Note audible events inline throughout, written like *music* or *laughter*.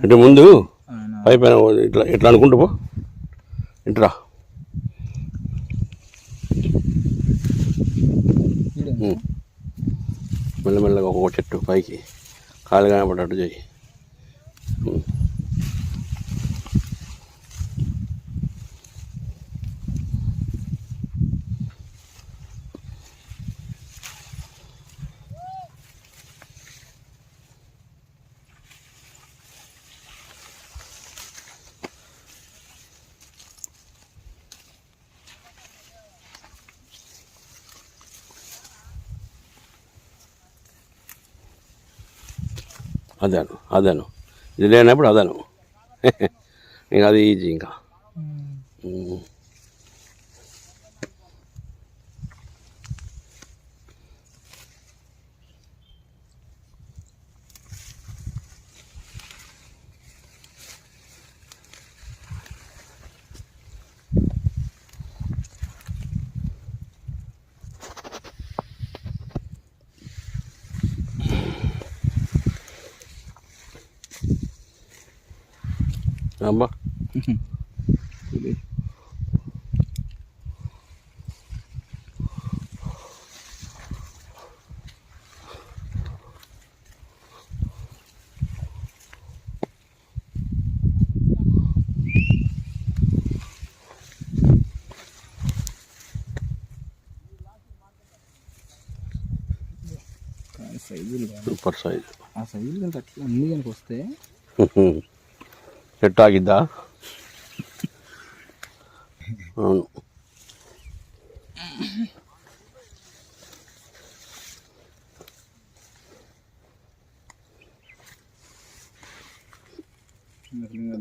అంటే ముందు ఆయన పై పైన ఇట్లా ఇట్లా అనుకుంటూ పో. ఇట్రా. మెల్లమెల్లగా ఒక్కొక్క చెట్టు పైకి. కాలు కనపడట్టు చేయి అదాను అదాను. ఇది లేనప్పుడు అదాను. ఇంకా *laughs* అది ఈజీ ఇంకా. ఉమ్. అమ్మా కానీ సైజులు కానీ సూపర్ సైజ్ ఆ సైజులు కంటే అట్లా ఉంది కనుక వస్తే చెట్టు ఆగిద్దా అవును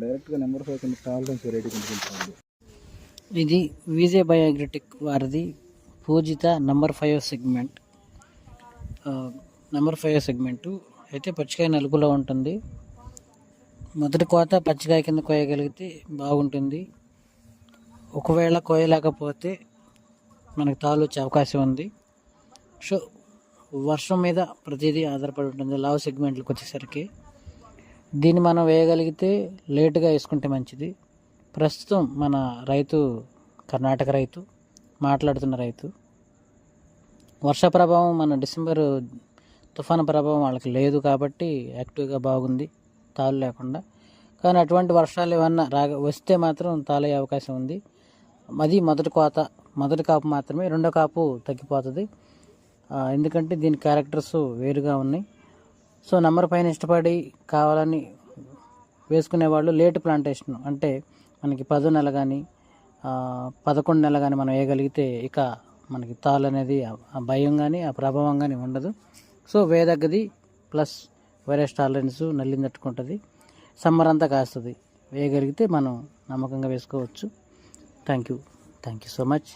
డైరెక్ట్గా నెంబర్ ఫైవ్ కింద టాలరెన్స్ వెరైటీ కింద వెళ్తుంది ఇది విజయ్ బయోగ్రటిక్ వారిది పూజిత number five segment. Number five segment అయితే పచ్చికాయ నలుగులో ఉంటుంది. మొదటి కోత పచ్చికాయ కింద కోయగలిగితే బాగుంటుంది. ఒకవేళ కోయలేకపోతే మనకు తాలు వచ్చే అవకాశం ఉంది. సో వర్షం మీద ప్రతిదీ ఆధారపడి ఉంటుంది. లావ్ సెగ్మెంట్లకు వచ్చేసరికి. దీన్ని మనం వేయగలిగితే లేటుగా వేసుకుంటే మంచిది. ప్రస్తుతం మన రైతు కర్ణాటక రైతు మాట్లాడుతున్న రైతు వర్ష ప్రభావం మన డిసెంబర్ తుఫాను ప్రభావం వాళ్ళకి లేదు కాబట్టి యాక్టివ్గా బాగుంది. తాళ్ళు లేకుండా. కానీ అటువంటి వర్షాలు ఏమన్నా రాగ వస్తే మాత్రం తాళయ్యే అవకాశం ఉంది. అది మొదటి కోత మొదటి కాపు మాత్రమే రెండో కాపు తగ్గిపోతుంది. ఎందుకంటే దీని క్యారెక్టర్స్ వేరుగా ఉన్నాయి. సో నెంబర్ పైన ఇష్టపడి కావాలని వేసుకునే వాళ్ళు లేట్ ప్లాంటేషన్ అంటే మనకి పదో నెల కానీ పదకొండు నెల కానీ మనం వేయగలిగితే ఇక మనకి తాళ్ళు అనేది ఆ భయం కానీ ఆ ప్రభావం కానీ ఉండదు. సో వేదగ్గది ప్లస్ వైరస్ టాలరెన్స్ నల్లిని తట్టుకుంటుంది. సమ్మర్ అంతా కాస్తుంది. వేయగలిగితే మనం నమ్మకంగా వేసుకోవచ్చు. Thank you thank you so much